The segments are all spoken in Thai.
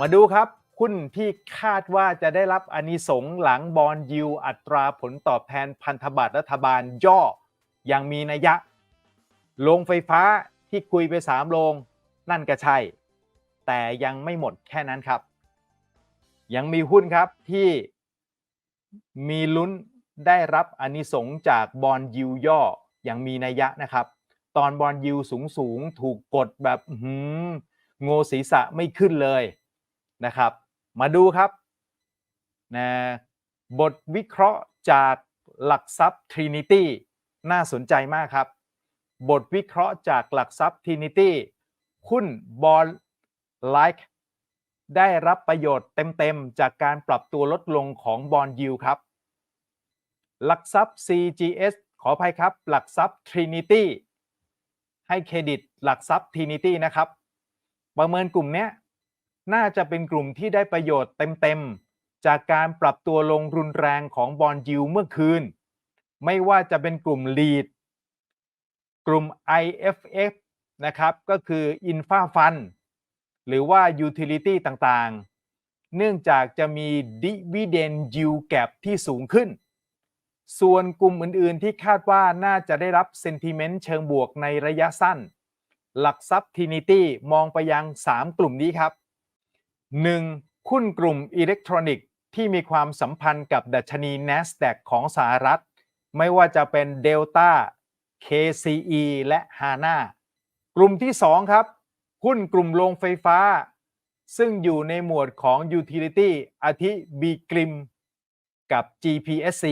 มาดูครับหุ้นที่คาดว่าจะได้รับอานิสงหลังบอลยิวอัตราผลตอบแทนพันธบัตรรัฐบาลย่อยังมีนัยยะโรงไฟฟ้าที่คุยไปสามโรงนั่นก็ใช่ แต่ยังไม่หมดแค่นั้นครับ ยังมีหุ้นครับที่มีลุ้นได้รับอานิสงจากบอลยิวย่ออย่างมีนัยยะนะครับ ตอนบอลยิวสูงสูงถูกกดแบบหือโงศีรษะไม่ขึ้นเลย นะครับ มาดูครับนะบทวิเคราะห์จากหลักทรัพย์ Trinity น่าสนใจมากครับ บทวิเคราะห์จากหลักทรัพย์ Trinity หุ้นบอลไลค์ได้รับประโยชน์เต็มๆ จากการปรับตัวลดลงของบอลยิวครับ หลักทรัพย์ CGS ขออภัยครับ หลักทรัพย์ Trinity ให้เครดิตหลักทรัพย์ Trinity นะครับ ประเมินกลุ่มเนี้ย น่าจะเป็นกลุ่มที่ได้ประโยชน์เต็มๆ จากการปรับตัวลงรุนแรงของบอลยิวเมื่อคืน ไม่ว่าจะเป็นกลุ่ม lead กลุ่ม IFF นะครับ ก็คือ Infa Fund หรือว่า Utility ต่างๆ เนื่องจากจะมี Dividend Yield Gap ที่สูงขึ้น ส่วนกลุ่มอื่นๆ ที่คาดว่าน่าจะได้รับ Sentiment เชิงบวกในระยะสั้น หลักทรัพย์ Trinity มองไปยัง 3 กลุ่มนี้ครับ 1. หุ้นกลุ่มอิเล็กทรอนิกส์ที่มีความสัมพันธ์กับดัชนี NASDAQ ของสหรัฐ ไม่ว่าจะเป็น Delta KCE และ HANA กลุ่มที่ 2 ครับ หุ้นกลุ่มโรงไฟฟ้า ซึ่งอยู่ในหมวดของ Utility อาทิ B กริมกับ GPSC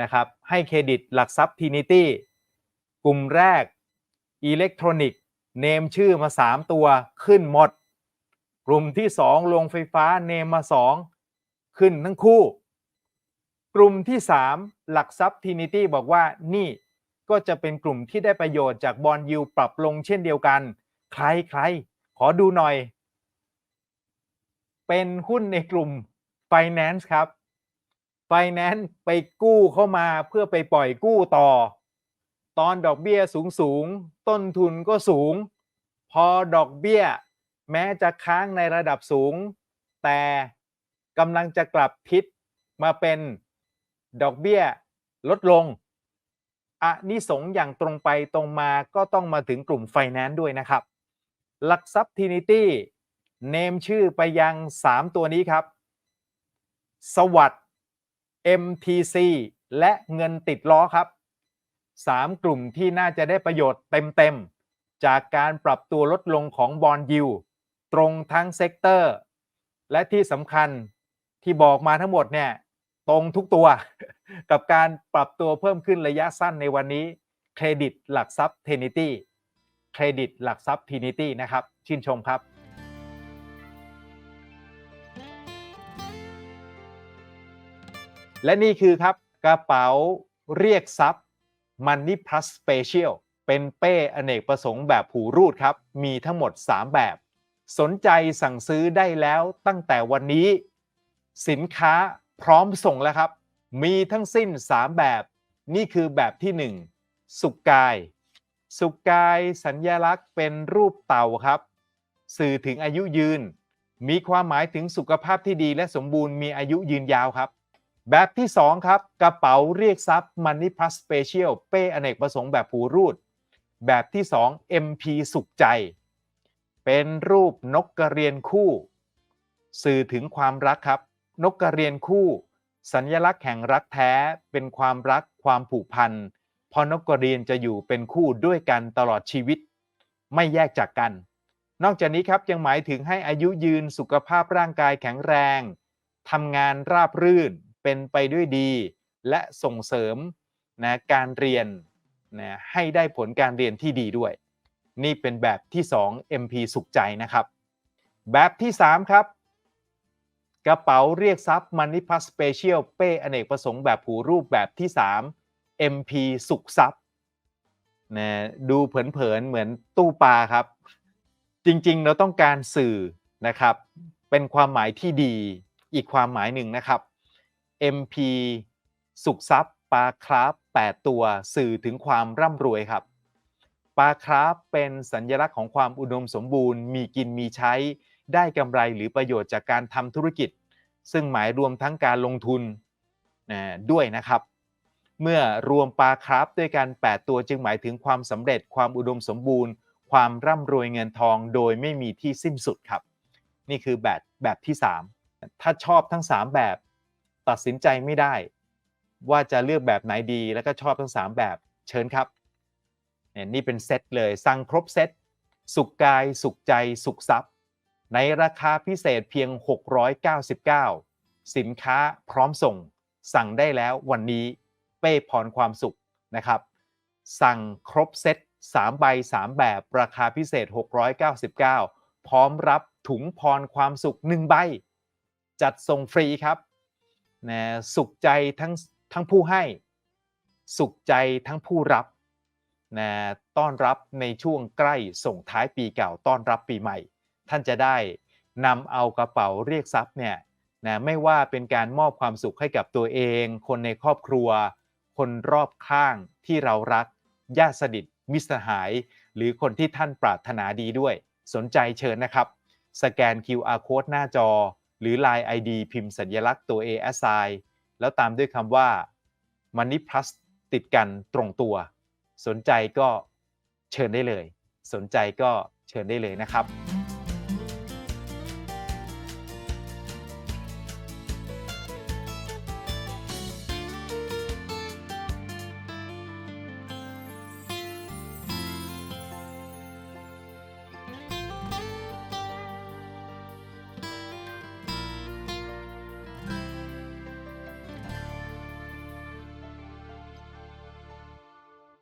นะครับให้เครดิตหลักทรัพย์ Trinity กลุ่มแรกอิเล็กทรอนิกส์เนมชื่อมา 3 ตัวขึ้นหมด กลุ่มที่2โรงไฟฟ้าเนมมา2ขึ้นทั้งคู่ กลุ่มที่3หลักทรัพย์ Trinity บอกว่านี่ก็จะเป็นกลุ่มที่ได้ประโยชน์จากบอลยูปรับลงเช่นเดียวกัน ใครใครขอดูหน่อย เป็นหุ้นในกลุ่ม Finance ครับ Finance ไปกู้เข้ามาเพื่อไปปล่อยกู้ต่อ ตอนดอกเบี้ยสูงสูงต้นทุนก็สูง พอดอกเบี้ย แม้จะค้างในระดับสูง แต่กำลังจะกลับทิศมาเป็นดอกเบี้ยลดลงอะนิสงส์อย่างตรงไปตรงมาก็ต้องมาถึงกลุ่มไฟแนนซ์ด้วยนะครับ หลักทรัพย์ Trinity เนมชื่อไปยัง 3 ตัวนี้ครับ สวัสด์ MTC และเงินติดล้อครับ 3 กลุ่มที่น่าจะได้ประโยชน์เต็มๆ จากการปรับตัวลดลงของบอลยิว ตรงทั้งเซกเตอร์ และที่สำคัญที่บอกมาทั้งหมดเนี่ยตรงทุกตัว กับการปรับตัวเพิ่มขึ้นระยะสั้นในวันนี้เครดิตหลักทรัพย์ Trinity เครดิตหลักทรัพย์ Trinity นะครับ ชื่นชมครับและนี่คือครับกระเป๋าเรียกทรัพย์ Money Plus Special เป็นเป้อเนกประสงค์แบบผูรูดครับ มีทั้งหมด 3 แบบ สนใจสั่งซื้อได้แล้วตั้งแต่วันนี้ สินค้าพร้อมส่งแล้วครับ มีทั้งสิ้น 3 แบบ นี่คือแบบที่ 1 สุกกาย สุกกายสัญญลักษณ์เป็นรูปเต่าครับ สื่อถึงอายุยืน มีความหมายถึงสุขภาพที่ดีและสมบูรณ์มีอายุยืนยาวครับ แบบที่ 2 ครับ กระเป๋าเรียกทรัพย์ Money Plus Special เป้อเนกประสงค์แบบผูรูด แบบที่ 2 MP สุขใจ เป็นรูปนกกระเรียนคู่ สื่อถึงความรักครับ นกกระเรียนคู่ สัญลักษณ์แห่งรักแท้เป็นความรักความผูกพันพราะนกกระเรียนจะอยู่เป็นคู่ด้วยกันตลอดชีวิต ไม่แยกจากกัน นอกจากนี้ครับยังหมายถึงให้อายุยืนสุขภาพร่างกายแข็งแรงทำงานราบรื่นเป็นไปด้วยดี และส่งเสริมนะการเรียนนะให้ได้ผลการเรียนที่ดีด้วย นี่เป็นแบบที่ 2 MP สุขใจนะครับ แบบที่ 3 ครับ กระเป๋าเรียกทรัพย์ Money Plus Special เป้อเนกประสงค์แบบผูรูปแบบที่ 3 MP สุขทรัพย์นะดูเผินๆเหมือนตู้ปลาครับ จริงๆ เราต้องการสื่อนะครับ เป็นความหมายที่ดีอีกความหมายหนึ่งนะครับ MP สุขทรัพย์ปลาคราฟ8ตัวสื่อถึงความร่ำรวยครับ ปลาคราฟเป็นสัญลักษณ์ของความอุดมสมบูรณ์ มีกินมีใช้ ได้กำไรหรือประโยชน์จากการทำธุรกิจ ซึ่งหมายรวมทั้งการลงทุนนะด้วยนะครับ เมื่อรวมปลาคราฟด้วยกัน 8 ตัวจึงหมายถึงความสำเร็จความอุดมสมบูรณ์ ความร่ำรวยเงินทองโดยไม่มีที่สิ้นสุดครับ นี่คือแบบแบบที่ 3 ถ้าชอบทั้ง 3 แบบตัดสินใจไม่ได้ ว่าจะเลือกแบบไหนดีแล้วก็ชอบทั้ง 3 แบบเชิญครับ เนี่ยนี่เป็นเซตเลยสั่งครบเซตสุขกายสุขใจสุขทรัพย์ ในราคาพิเศษเพียง 699 สินค้าพร้อมส่ง สั่งได้แล้ววันนี้เป้พรความสุขนะครับ สั่งครบเซต3ใบ3 แบบราคาพิเศษ 699 พร้อมรับถุงพรความสุข 1 ใบ จัดส่งฟรีครับนะสุขใจทั้งทั้งผู้ให้ สุขใจทั้งผู้รับ นะต้อนรับในช่วงใกล้ส่งท้ายปีเก่าต้อนรับปีใหม่ ท่านจะได้นำเอากระเป๋าเรียกทรัพย์เนี่ยนะไม่ว่าเป็นการมอบความสุขให้กับตัวเอง คนในครอบครัว คนรอบข้างที่เรารักญาติสนิทมิตรสหาย หรือคนที่ท่านปรารถนาดีด้วย สนใจเชิญนะครับ สแกน QR code หน้าจอ หรือ Line ID พิมพ์สัญลักษณ์ตัว A S I แล้วตามด้วยคำว่า Money Plus ติดกันตรงตัว สนใจก็เชิญได้เลย สนใจก็เชิญได้เลยนะครับ